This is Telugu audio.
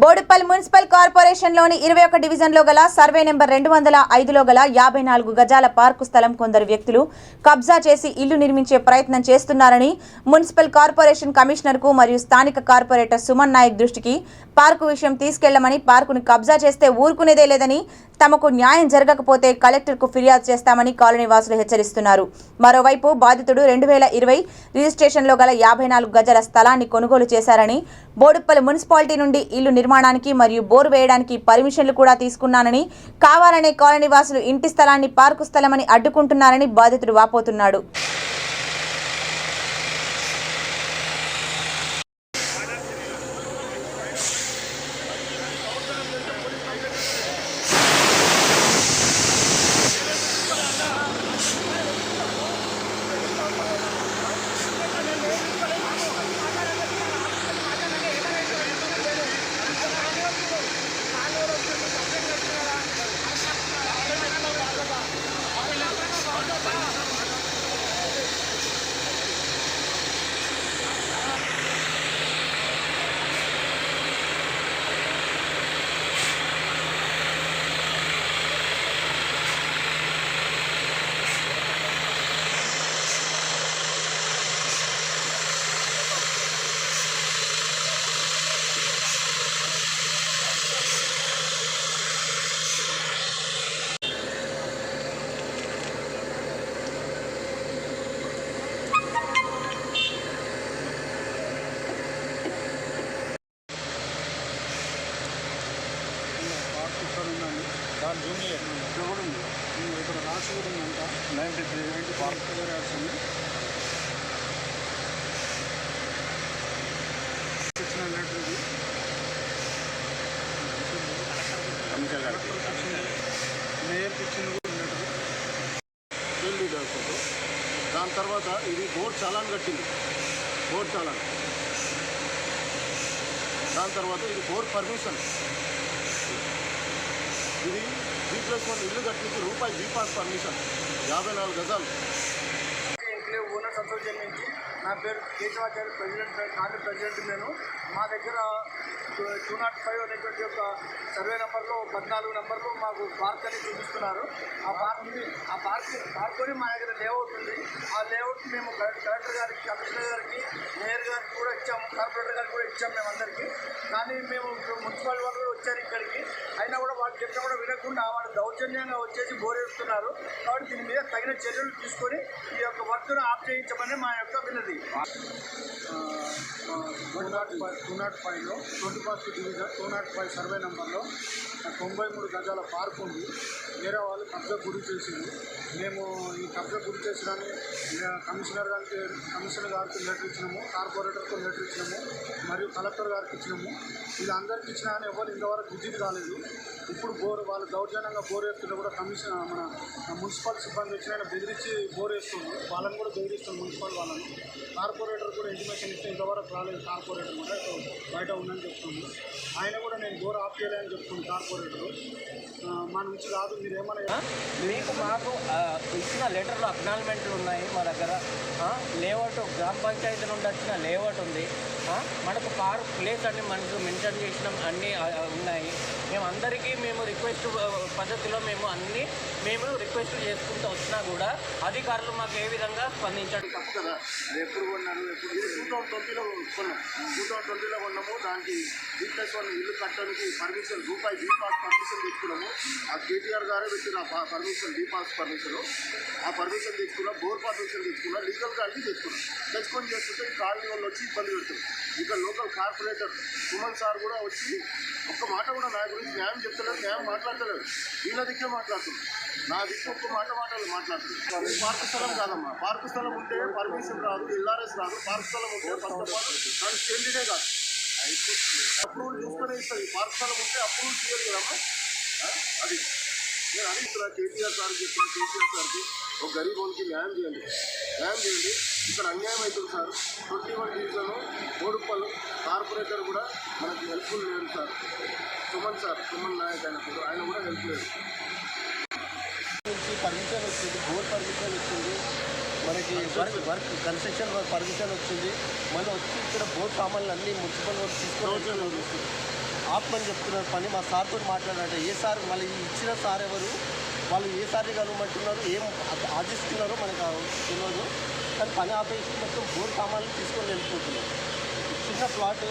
బోడుపల్ మున్సిపల్ కార్పొరేషన్లోని ఇరవై ఒక డివిజన్లో గల సర్వే నెంబర్ రెండు వందల ఐదులో గల యాభై నాలుగు గజాల పార్కు స్థలం కొందరు వ్యక్తులు కబ్జా చేసి ఇల్లు నిర్మించే ప్రయత్నం చేస్తున్నారని మున్సిపల్ కార్పొరేషన్ కమిషనర్కు మరియు స్థానిక కార్పొరేటర్ సుమన్ నాయక్ దృష్టికి పార్కు విషయం తీసుకెళ్ళమని పార్కును కబ్జా చేస్తే ఊరుకునేదే లేదని తమకు న్యాయం జరగకపోతే కలెక్టర్కు ఫిర్యాదు చేస్తామని కాలనీ వాసులు హెచ్చరిస్తున్నారు. మరోవైపు బాధితుడు రెండు వేల ఇరవై రిజిస్ట్రేషన్లో గల యాభై నాలుగు గజాల స్థలాన్ని కొనుగోలు చేశారని బోడుప్పల్ మున్సిపాలిటీ నుండి ఇల్లు నిర్మాణానికి మరియు బోరు వేయడానికి పర్మిషన్లు కూడా తీసుకున్నానని కావాలనే కాలనీ వాసులు ఇంటి స్థలాన్ని పార్కు స్థలమని అడ్డుకుంటున్నారని బాధితుడు వాపోతున్నాడు పార్క్ ఇక్కడ ఇక్కడ కూడా ఉంది. ఉమ్, ఇక్కడ రాసి కూడా ఉందంట నైంటీ త్రీ. నైంటీ ఇది. కూడా ఫీల్డ్ ఫోటో దాని తర్వాత ఇది బోర్డు చాలాన్ కట్టింది. బోర్డు చాలాన్. దాని తర్వాత ఇది బోర్డు పర్మిషన్. ఇది బీ ప్లస్ వన్ ఇల్లు కట్టించి రూపాయి బీ పాస్ పర్మిషన్ యాభై నాలుగు గజాలు. ఎన్క్లేవ్ ఓనర్స్ అసోసియేషన్ నుంచి నా పేరు కేశవాచార్య ప్రెసిడెంట్ కాంగ్రెస్ ప్రెసిడెంట్ నేను. మా దగ్గర టూ నాట్ ఫైవ్ అనేటువంటి ఒక సర్వే నెంబర్లో పద్నాలుగు నెంబర్లు మాకు పార్క్ అని చూపిస్తున్నారు. ఆ పార్క్ ఆ పార్క్ పార్క్ని మా దగ్గర లేఅవుట్ ఉంది. ఆ లేఅవుట్ మేము కలెక్టర్ కలెక్టర్ గారికి కమిషనర్ గారికి మేయర్ గారికి కూడా ఇచ్చాము కార్పొరేటర్ గారికి కూడా ఇచ్చాము మేమందరికీ. కానీ మేము మున్సిపాలిటీ వాళ్ళు కూడా వచ్చారు ఇక్కడికి. అయినా కూడా వాళ్ళు కూడా వినకుండా వాళ్ళు దౌర్జన్యంగా వచ్చేసి బోరేస్తున్నారు కాబట్టి దీని మీద తగిన చర్యలు తీసుకొని ఈ యొక్క వర్క్ను ఆఫ్ చేయించమని మా యొక్క వినతి two nought five two nought ఫైవ్లో twenty first division two nought five survey నెంబర్లో తొంభై మూడు గజాల పార్క్ ఉంది వేరే వాళ్ళు కబ్జా గురి చేసింది మేము ఈ కబ్జా గురి చేసినని కమిషనర్ గారికి కమిషనర్ గారికి లెటర్ ఇచ్చినాము కార్పొరేటర్కి లెటర్ ఇచ్చినాము మరియు కలెక్టర్ గారికి ఇచ్చినాము వీళ్ళందరికీ ఇచ్చినా కానీ ఎవరు ఇంతవరకు విజిట్ కాలేదు ఇప్పుడు బోర్ వాళ్ళు దౌర్జన్యంగా బోర్ వేస్తుంటే కూడా కమిషన్ మన మున్సిపల్ సిబ్బంది వచ్చిన ఆయన బెదిరించి బోర్ వేస్తుంది వాళ్ళని కూడా బెదిరిస్తుంది మున్సిపల్ వాళ్ళని. కార్పొరేటర్ కూడా ఇంటిమేషన్ ఇస్తే ఇంతవరకు రాలేదు కార్పొరేటర్ కూడా బయట ఉందని చెప్తుంది. ఆయన కూడా నేను బోర్ ఆఫ్ చేయలేదని చెప్తుంది కార్పొరేటర్. మా నుంచి కాదు మీరు ఏమైనా మీకు మాకు ఇచ్చిన లెటర్లో అక్నాలమెంట్లు ఉన్నాయి మా దగ్గర. లేఅవుట్ గ్రామ పంచాయతీ నుండి వచ్చిన లేఅవుట్ ఉంది. మనకు పార్క్ ప్లేస్ అన్ని మనకు మెన్షన్ చేసినాం అన్నీ ఉన్నాయి. మేము అందరికీ మేము రిక్వెస్ట్ పద్ధతిలో మేము అన్నీ మేము రిక్వెస్ట్ చేసుకుంటూ వచ్చినా కూడా అధికారులు మాకు ఏ విధంగా స్పందించడం తప్పు కదా? అది ఎప్పుడు కొన్నారు ఎప్పుడు టూ థౌసండ్ ట్వంటీలో కొన్నాం. టూ థౌసండ్ ట్వంటీలో కొన్నాము దానికి బీ ప్లస్ వన్ ఇల్లు కట్టడానికి పర్మిషన్ రూపాయి బీ పాస్ పర్మిషన్ తెచ్చుకున్నాము ఆ కేటీఆర్ గారే పెట్టిన ఆ పర్మిషన్ బీ పాస్ పర్మిషన్. ఆ పర్మిషన్ తెచ్చుకున్నా బోర్ పర్మిషన్ తెచ్చుకున్నా లీగల్ గారికి తెచ్చుకున్నాం. తెచ్చుకొని చేస్తుంటే కాలనీ వాళ్ళు వచ్చి ఇబ్బంది పెడుతుంది ఇక్కడ లోకల్ కార్పొరేటర్ సుమన్ సార్ కూడా వచ్చి ఒక్క మాట కూడా నా గురించి న్యాయం చెప్తలేదు న్యాయం మాట్లాడతలేదు. వీళ్ళ దిక్కే మాట్లాడుతుంది. నా దిక్కు ఒక్క మాట మాటలు మాట్లాడుతుంది. ఇది పార్కు స్థలం కాదమ్మా. పార్కు స్థలం ఉంటే పర్మిషన్ రాదు ఇల్లారెస్ రాదు. పార్కు స్థలం ఉంటే ఫస్ట్ ఆఫ్ ఆల్ దాని చెందినే కాదు. అప్రూవల్ చూసుకునే ఇస్తుంది పార్కు స్థలం ఉంటే అప్రూవల్ చేయాలి కదమ్మా? అది. నేను అడుగుతున్నా కేటీఆర్ సార్ చెప్పిన కేటీఆర్ సార్కి ఒక గరీబ్ వాళ్ళకి న్యాయం చేయండి. న్యాయం చేయండి. ఇక్కడ అన్యాయం అవుతుంది sir. Twenty one division Odupalli corporator కూడా మనకి హెల్ప్ఫుల్ లేదు సార్. సుమన్ సార్ సుమన్ నాయక్ ఆయన. ఆయన కూడా హెల్ప్ లేదు. పర్మిషన్ వచ్చింది బోర్ పర్మిషన్ వచ్చింది. మనకి వర్క్ వర్క్ కన్స్ట్రక్షన్ పర్మిషన్ వచ్చింది. మళ్ళీ వచ్చి ఇక్కడ బోర్ సామాన్లు అన్ని మున్సిపల్ వర్క్ తీసుకొని ఆత్మని చెప్తున్నారు. పని మా సార్తో మాట్లాడాలంటే ఏ సార్ మళ్ళీ ఇచ్చిన సార్ ఎవరు? వాళ్ళు ఏ సార్ని కనుమంటున్నారు ఏం ఆ- ఆశిస్తున్నారో మనకు తెలియదు కానీ పని ఆపేసి మొత్తం బోర్ సామాన్లు తీసుకొని వెళ్ళిపోతున్నారు. చిన్న ప్లాట్